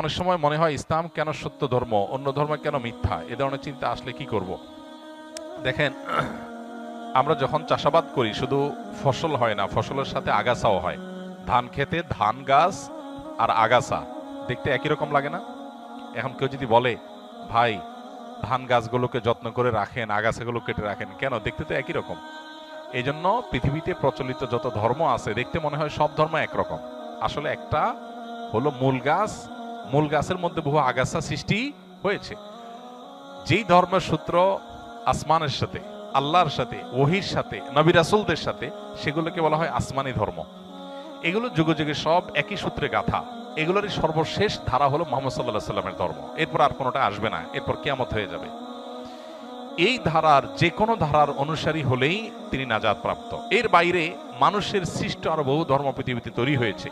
অনেক সময় মনে হয় ইসলাম কেন সত্য ধর্ম, অন্য ধর্ম কেন মিথ্যা? এ ধরনের চিন্তা আসলে কি করব? দেখেন, আমরা যখন চাষাবাদ করি, শুধু ফসল হয় না, ফসলের সাথে আগাছাও হয়। ধান খেতে ধান গাছ আর আগাছা, দেখতে একই রকম লাগে না? এখন কেউ যদি বলে, ভাই, ধান গাছগুলোকে যত্ন করে রাখেন, আগাছাগুলো কেটে রাখেন, কেন? দেখতে তো একই রকম। এই জন্য পৃথিবীতে প্রচলিত যত ধর্ম আছে, দেখতে মনে হয় সব ধর্ম একরকম। আসলে একটা হলো মূল গাছ মূল গাছের মধ্যে বহু আগাছা সৃষ্টি হয়েছে। যেই ধর্মের সূত্র আসমানের সাথে, আল্লাহর সাথে, ওহির সাথে, নবী রাসুলদের সাথে, সেগুলোকে বলা হয় আসমানি ধর্ম। এগুলো যুগে যুগে সব একই সূত্রে গাথা। এগুলোরই সর্বশেষ ধারা হলো মোহাম্মদ সাল্লাহ সাল্লামের ধর্ম। এরপর আর কোনোটা আসবে না, এরপর কেয়ামত হয়ে যাবে। এই ধারার যে কোনো ধারার অনুসারী হলেই তিনি নাজাদ প্রাপ্ত এর বাইরে মানুষের সৃষ্ট আরও বহু ধর্ম পৃথিবীতে তৈরি হয়েছে।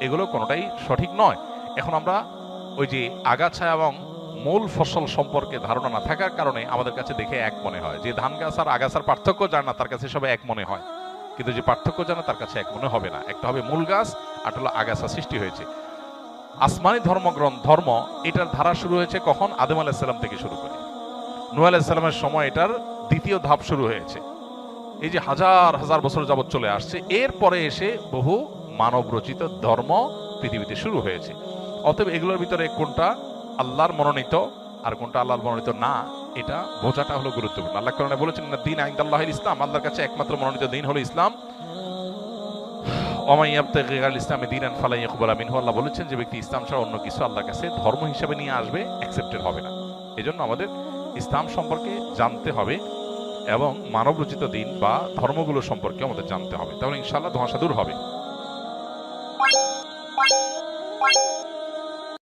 এগুলো কোনোটাই সঠিক নয়। এখন আমরা ওই যে আগাছা এবং মূল ফসল সম্পর্কে ধারণা না থাকার কারণে আমাদের কাছে দেখে এক মনে হয়। যে ধান গাছ আর আগাছার পার্থক্য জানে না, তার কাছে সবাই এক মনে হয়। কিন্তু যে পার্থক্য জানে, তার কাছে এক মনে হবে না। একটা হবে মূল গাছ, আর হলো আগাছা সৃষ্টি হয়েছে। আসমানি ধর্মগ্রন্থ ধর্ম, এটার ধারা শুরু হয়েছে কখন? আদম আলাহিসাল্লাম থেকে শুরু করে। নূহ আলাহিসাল্লামের সময় এটার দ্বিতীয় ধাপ শুরু হয়েছে। এই যে হাজার হাজার বছর যাবৎ চলে আসছে, এরপরে এসে বহু মানব রচিত ধর্ম পৃথিবীতে শুরু হয়েছে। অতএব এগুলোর ভিতরে কোনটা আল্লাহর মনোনীত আর কোনটা আল্লাহর মনোনীত না, এটা বোঝাটা হলো গুরুত্বপূর্ণ। আল্লাহ কারণে বলেছেন না দিন আইন আল্লাহ ইসলাম আল্লাহর কাছে একমাত্র মনোনীত দিন হলো ইসলাম। ইসলামে দিন আন ফালাই আমিন আল্লাহ বলেছেন যে ব্যক্তি ইসলাম ছাড়া অন্য কিছু আল্লাহর কাছে ধর্ম হিসাবে নিয়ে আসবে অ্যাকসেপ্টেড হবে না। এজন্য আমাদের ইসলাম সম্পর্কে জানতে হবে এবং মানবরচিত দিন বা ধর্মগুলো সম্পর্কে আমাদের জানতে হবে। তাহলে ইনশাল্লাহ ধোঁয়াশা দূর হবে।